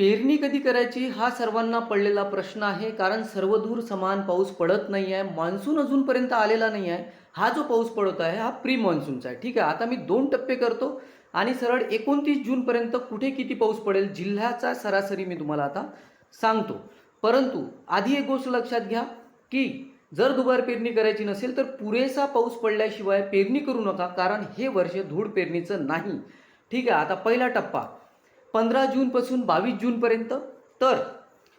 पेरणी कधी करायची हा सर्वांना पडलेला प्रश्न आहे. कारण सर्वदूर समान पाऊस पडत नाही आहे मान्सून अजूनपर्यंत आलेला नाही आहे हा जो पाऊस पडत आहे हा प्री मान्सूनचा आहे. ठीक आहे आता मी दोन टप्पे करतो. आणि सरळ एकोणतीस जूनपर्यंत कुठे किती पाऊस पडेल जिल्ह्याचा सरासरी मी तुम्हाला आता सांगतो. परंतु आधी एक गोष्ट लक्षात घ्या की जर दुबार पेरणी करायची नसेल तर पुरेसा पाऊस पडल्याशिवाय पेरणी करू नका. कारण हे वर्ष धूळ पेरणीचं नाही. ठीक आहे आता पहिला टप्पा. पंधरा जूनपासून बावीस जूनपर्यंत तर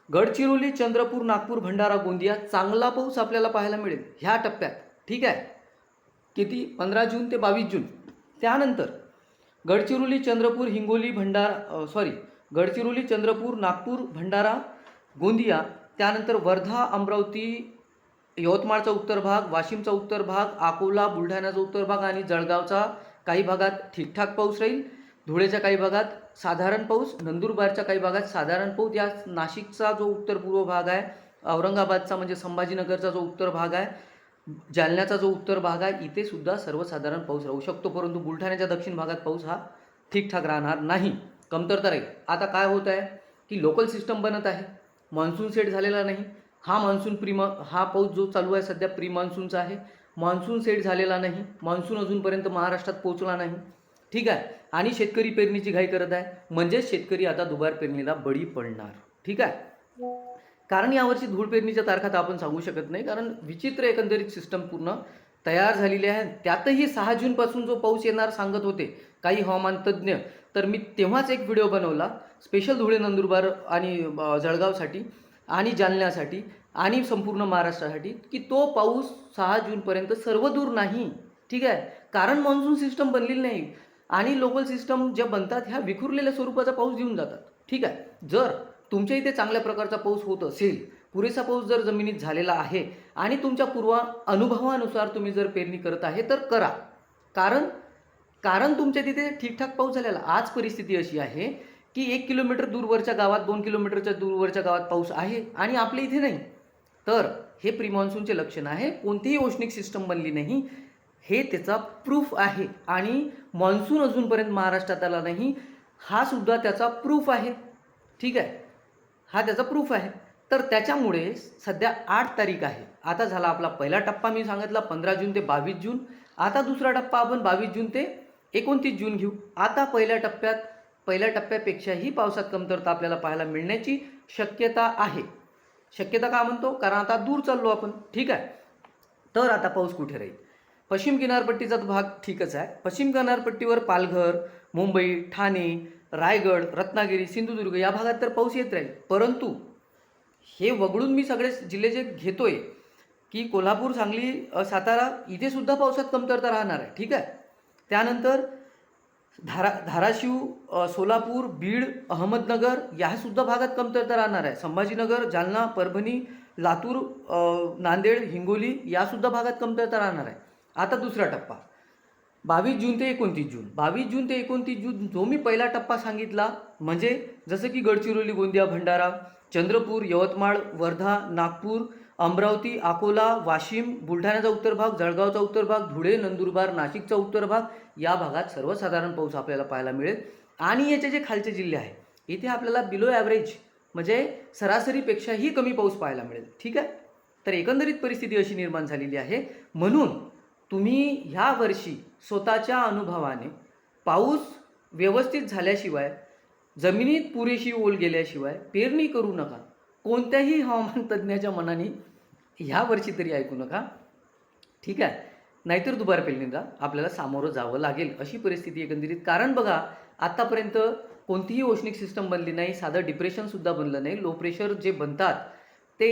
गडचिरोली चंद्रपूर नागपूर भंडारा गोंदिया चांगला पाऊस आपल्याला पाहायला मिळेल ह्या टप्प्यात. ठीक आहे? किती? पंधरा जून ते बावीस जून. त्यानंतर गडचिरोली चंद्रपूर हिंगोली भंडारा सॉरी गडचिरोली चंद्रपूर नागपूर भंडारा गोंदिया त्यानंतर वर्धा अमरावती यवतमाळचा उत्तर भाग वाशिमचा उत्तर भाग अकोला बुलढाण्याचा उत्तर भाग आणि जळगावचा काही भागात ठीकठाक पाऊस राहील. धुळेच्या काही भागात साधारण पाऊस नंदुरबारच्या काही भागात साधारण पाऊस. या नाशिकचा जो उत्तर पूर्व भाग आहे औरंगाबादचा म्हणजे संभाजीनगरचा जो उत्तर भाग आहे जालन्याचा जो उत्तर भाग आहे इथे सुद्धा सर्वसाधारण पाऊस राहू शकतो. परंतु बुलढाण्याच्या दक्षिण भागात पाऊस हा ठीकठाक राहणार नाही. कमतरता राहील. आता काय होत आहे की लोकल सिस्टम बनत आहे. मान्सून सेट झालेला नाही. हा मान्सून प्री हा पाऊस जो चालू आहे सध्या प्री मान्सूनचा आहे. मान्सून सेट झालेला नाही. मान्सून अजूनपर्यंत महाराष्ट्रात पोहोचला नाही. ठीक आहे? आणि शेतकरी पेरणीची घाई करत आहे. म्हणजेच शेतकरी आता दुबार पेरणीला बळी पडणार. ठीक आहे? कारण यावर्षी धूळ पेरणीच्या तारखा तर आपण सांगू शकत नाही. कारण विचित्र एकंदरीत सिस्टम पूर्ण तयार झालेली आहे. त्यातही सहा जूनपासून जो पाऊस येणार सांगत होते काही हवामान तज्ज्ञ तर मी तेव्हाच एक व्हिडिओ बनवला. स्पेशल धुळे नंदुरबार आणि जळगावसाठी आणि जालन्यासाठी आणि संपूर्ण महाराष्ट्रासाठी की तो पाऊस सहा जूनपर्यंत सर्वदूर नाही. ठीक आहे? कारण मान्सून सिस्टम बनलेली नाही. आणि लोकल सिस्टम ज्या बनतात ह्या विखुरलेल्या स्वरूपाचा पाऊस देऊन जातात. ठीक आहे? जर तुमच्या इथे चांगल्या प्रकारचा पाऊस होत असेल पुरेसा पाऊस जर जमिनीत झालेला आहे आणि तुमच्या पूर्व अनुभवानुसार तुम्ही जर पेरणी करत आहे तर करा. कारण कारण तुमच्या तिथे ठीकठाक पाऊस झालेला. आज परिस्थिती अशी आहे की एक किलोमीटर दूरवरच्या गावात दोन किलोमीटरच्या दूरवरच्या गावात पाऊस आहे आणि आपल्या इथे नाही. तर हे प्रिमॉन्सूनचे लक्षण आहे. कोणतीही औष्णिक सिस्टम बनली नाही. हे त्याचा प्रूफ आहे. आणि मान्सून अजूनपर्यंत महाराष्ट्रात आला नाही हा सुद्धा त्याचा प्रूफ आहे. ठीक आहे? हा त्याचा प्रूफ आहे. तर त्याच्यामुळे सध्या आठ तारीख आहे. आता झाला आपला पहिला टप्पा मी सांगितला पंधरा जून ते बावीस जून. आता दुसरा टप्पा आपण बावीस जून ते एकोणतीस जून घेऊ. आता पहिल्या टप्प्यात पहिल्या टप्प्यापेक्षाही पावसात कमतरता आपल्याला पाहायला मिळण्याची शक्यता आहे. शक्यता का म्हणतो? कारण आता दूर चाललो आपण. ठीक आहे? तर आता पाऊस कुठे राहील? पश्चिम किनारपट्टीचा तो भाग ठीकच आहे. पश्चिम किनारपट्टीवर पालघर मुंबई ठाणे रायगड रत्नागिरी सिंधुदुर्ग या भागात तर पाऊस येत राहील. परंतु हे वगळून मी सगळे जिल्हे जे घेतोय की कोल्हापूर सांगली सातारा इथे सुद्धा पावसात कमतरता राहणार आहे. ठीक आहे? त्यानंतर धारा धाराशिव सोलापूर बीड अहमदनगर यासुद्धा भागात कमतरता राहणार आहे. संभाजीनगर जालना परभणी लातूर नांदेड हिंगोली यासुद्धा भागात कमतरता राहणार आहे. आता दुसरा टप्पा. बावीस जून ते एकोणतीस जून. बावीस जून ते एकोणतीस जून जो मी पहिला टप्पा सांगितला म्हणजे जसं की गडचिरोली गोंदिया भंडारा चंद्रपूर यवतमाळ वर्धा नागपूर अमरावती अकोला वाशिम बुलढाण्याचा उत्तर भाग जळगावचा उत्तर भाग धुळे नंदुरबार नाशिकचा उत्तर भाग या भागात सर्वसाधारण पाऊस आपल्याला पाहायला मिळेल. आणि याचे जे खालचे जिल्हे आहे इथे आपल्याला बिलो ॲव्हरेज म्हणजे सरासरीपेक्षाही कमी पाऊस पाहायला मिळेल. ठीक आहे? तर एकंदरीत परिस्थिती अशी निर्माण झालेली आहे. म्हणून तुम्ही ह्या वर्षी स्वतःच्या अनुभवाने पाऊस व्यवस्थित झाल्याशिवाय जमिनीत पुरेशी ओल गेल्याशिवाय पेरणी करू नका. कोणत्याही हवामान तज्ज्ञाच्या मनाने ह्या वर्षी तरी ऐकू नका. ठीक आहे? नाहीतर दुबार पेरणीला आपल्याला सामोरं जावं लागेल अशी परिस्थिती एकंदरीत. कारण बघा आत्तापर्यंत कोणतीही औष्णिक सिस्टम बनली नाही साधं डिप्रेशनसुद्धा बनलं नाही. लो प्रेशर जे बनतात ते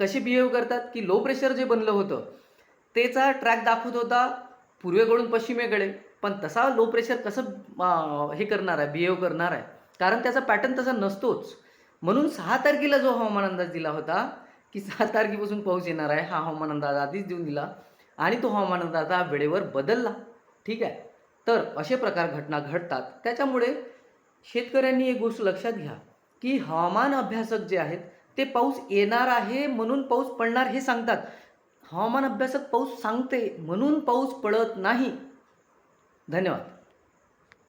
कसे बिहेव करतात? की लो प्रेशर जे बनलं होतं त्याचा ट्रॅक दाखवत होता. पूर्वेकडून पश्चिमेकडे पण तसा लो प्रेशर कसं हे करणार आहे बिहेव करणार आहे? कारण त्याचा पॅटर्न तसा नसतोच. म्हणून सहा तारखेला जो हवामान अंदाज दिला होता की सहा तारखेपासून पाऊस येणार आहे हा हवामान अंदाज आधीच देऊन दिला. आणि तो हवामान अंदाज हा वेळेवर बदलला. ठीक आहे? तर असे प्रकार घटना घडतात. त्याच्यामुळे शेतकऱ्यांनी एक गोष्ट लक्षात घ्या की हवामान अभ्यासक जे आहेत ते पाऊस येणार आहे म्हणून पाऊस पडणार हे सांगतात. हवामान अभ्यासक पाऊस सांगते म्हणून पाऊस पडत नाही. धन्यवाद.